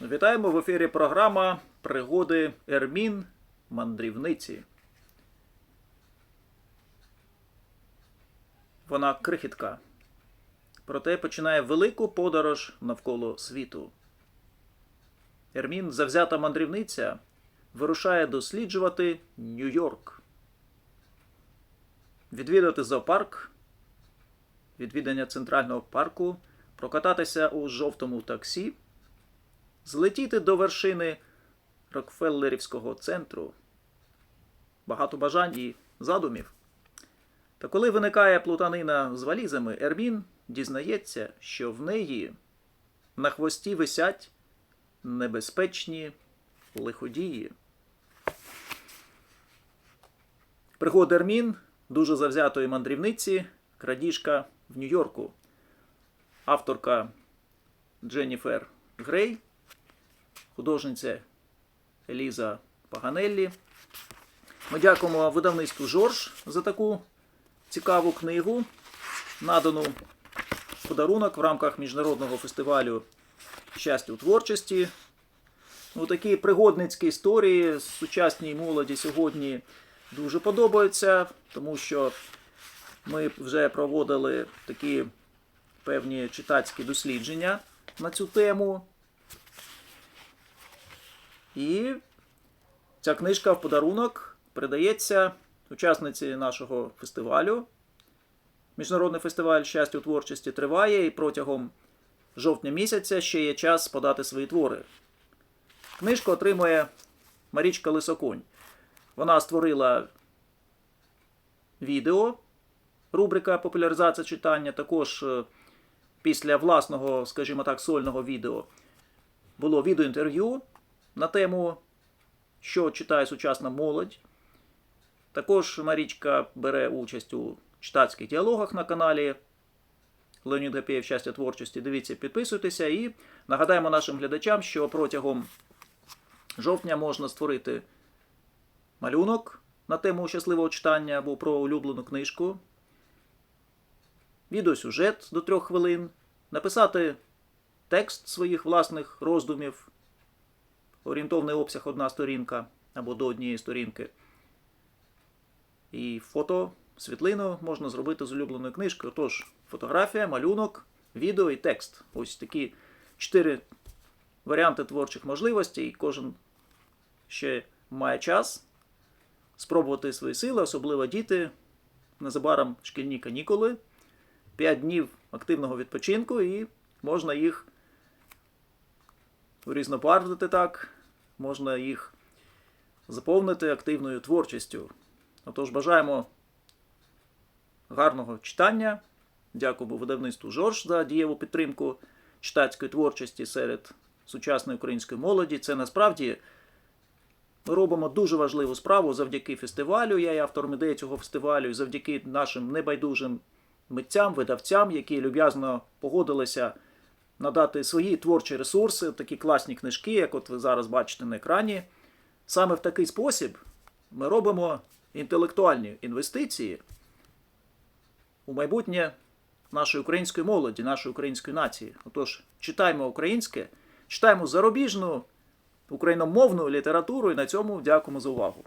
Вітаємо в ефірі програма Пригоди Ермін Мандрівниці. Вона крихітка. Проте починає велику подорож навколо світу. Ермін, завзята мандрівниця, вирушає досліджувати Нью-Йорк, відвідати зоопарк, відвідання центрального парку, прокататися у жовтому таксі злетіти до вершини Рокфеллерівського центру. Багато бажань і задумів. Та коли виникає плутанина з валізами, Ермін дізнається, що в неї на хвості висять небезпечні лиходії. Пригоди Ермін дуже завзятої мандрівниці, крадіжка в Нью-Йорку. Авторка Дженніфер Грей художниця Еліза Паганеллі. Ми дякуємо видавництву Жорж за таку цікаву книгу, надану в подарунок в рамках міжнародного фестивалю щастя у творчості. Ну, такі пригодницькі історії сучасній молоді сьогодні дуже подобаються, тому що ми вже проводили такі певні читацькі дослідження на цю тему. І ця книжка в подарунок передається учасниці нашого фестивалю. Міжнародний фестиваль щастя у творчості триває і протягом жовтня місяця ще є час подати свої твори. Книжку отримує Марічка Лисоконь. Вона створила відео, рубрика популяризація читання. Також е, після власного, скажімо так, сольного відео було відеоінтерв'ю на тему, що читає сучасна молодь. Також Марічка бере участь у читацьких діалогах на каналі Леонід Гапєєв щастя творчості. Дивіться, підписуйтеся і нагадаємо нашим глядачам, що протягом жовтня можна створити малюнок на тему щасливого читання або про улюблену книжку, відеосюжет до трьох хвилин, написати текст своїх власних роздумів орієнтовний обсяг одна сторінка або до однієї сторінки. І фото, світлину можна зробити з улюбленої книжки. Отож, фотографія, малюнок, відео і текст. Ось такі чотири варіанти творчих можливостей. Кожен ще має час спробувати свої сили, особливо діти. Незабаром шкільні канікули, 5 днів активного відпочинку, і можна їх різнобарвити так, можна їх заповнити активною творчістю. Отож, бажаємо гарного читання. Дякуємо видавництву Жорж за дієву підтримку читацької творчості серед сучасної української молоді. Це насправді ми робимо дуже важливу справу завдяки фестивалю. Я є автором ідеї цього фестивалю, і завдяки нашим небайдужим митцям, видавцям, які люб'язно погодилися надати свої творчі ресурси, такі класні книжки, як от ви зараз бачите на екрані. Саме в такий спосіб ми робимо інтелектуальні інвестиції у майбутнє нашої української молоді, нашої української нації. Отож, читаємо українське, читаємо зарубіжну україномовну літературу і на цьому дякуємо за увагу.